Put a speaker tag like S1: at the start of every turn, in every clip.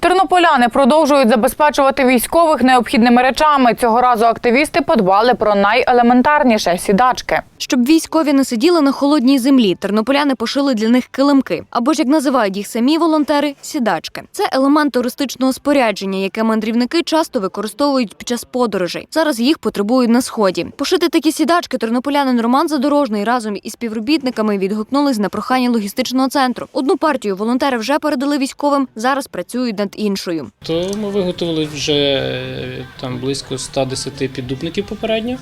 S1: Тернополяни продовжують забезпечувати військових необхідними речами. Цього разу активісти подбали про найелементарніше сідачки.
S2: Щоб військові не сиділи на холодній землі, тернополяни пошили для них килимки, або ж як називають їх самі волонтери сідачки. Це елемент туристичного спорядження, яке мандрівники часто використовують під час подорожей. Зараз їх потребують на сході. Пошити такі сідачки тернополянин Роман Задорожний разом із співробітниками відгукнулись на прохання логістичного центру. Одну партію волонтери вже передали військовим. Зараз працюють над іншою.
S3: То ми виготовили вже е, там близько 110 піддупників попередньо.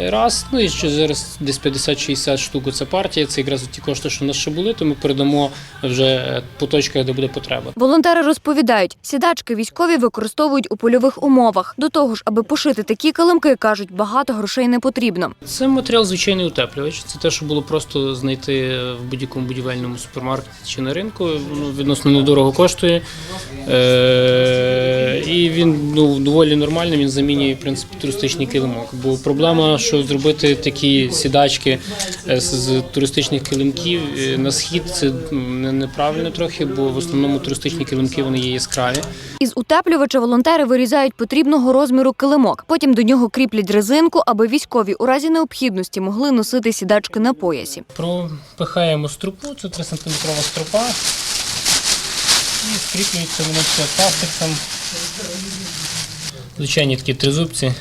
S3: е, Раз, ну і ще зараз десь 50-60 штук це партія. Це якраз ті кошти, що в нас ще були, то ми передамо вже е, по точках, де буде потреба.
S2: Волонтери розповідають, сідачки військові використовують у польових умовах. До того ж, аби пошити такі килимки, кажуть, багато грошей не потрібно.
S3: Це матеріал звичайний утеплювач. Це те, що було просто знайти в будь-якому будівельному супермаркеті чи на ринку. Воно відносно недорого коштує. Е- і він ну, доволі нормальний, він замінює в принципі туристичний килимок. Бо проблема, що зробити такі сідачки е, з, туристичних килимків е, на схід, це не- неправильно трохи, бо в основному туристичні килимки вони є яскраві.
S2: Із утеплювача волонтери вирізають потрібного розміру килимок. Потім до нього кріплять резинку, аби військові у разі необхідності могли носити сідачки на поясі.
S3: Пропихаємо струпу, це 3 см струпа. І скріплюється воно все пластиком. Звичайні такі тризубці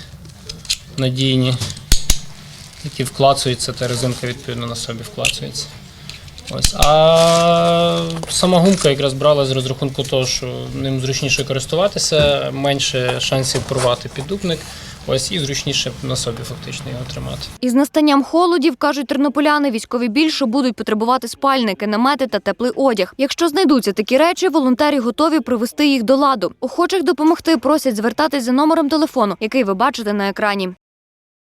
S3: надійні, які вклацуються, та резинка відповідно на собі вклацується. Ось. А сама гумка якраз брала з розрахунку того, що ним зручніше користуватися, менше шансів порвати піддупник. Ось і зручніше на собі фактично його тримати.
S2: Із настанням холодів, кажуть тернополяни, військові більше будуть потребувати спальники, намети та теплий одяг. Якщо знайдуться такі речі, волонтери готові привести їх до ладу. Охочих допомогти просять звертатись за номером телефону, який ви бачите на екрані.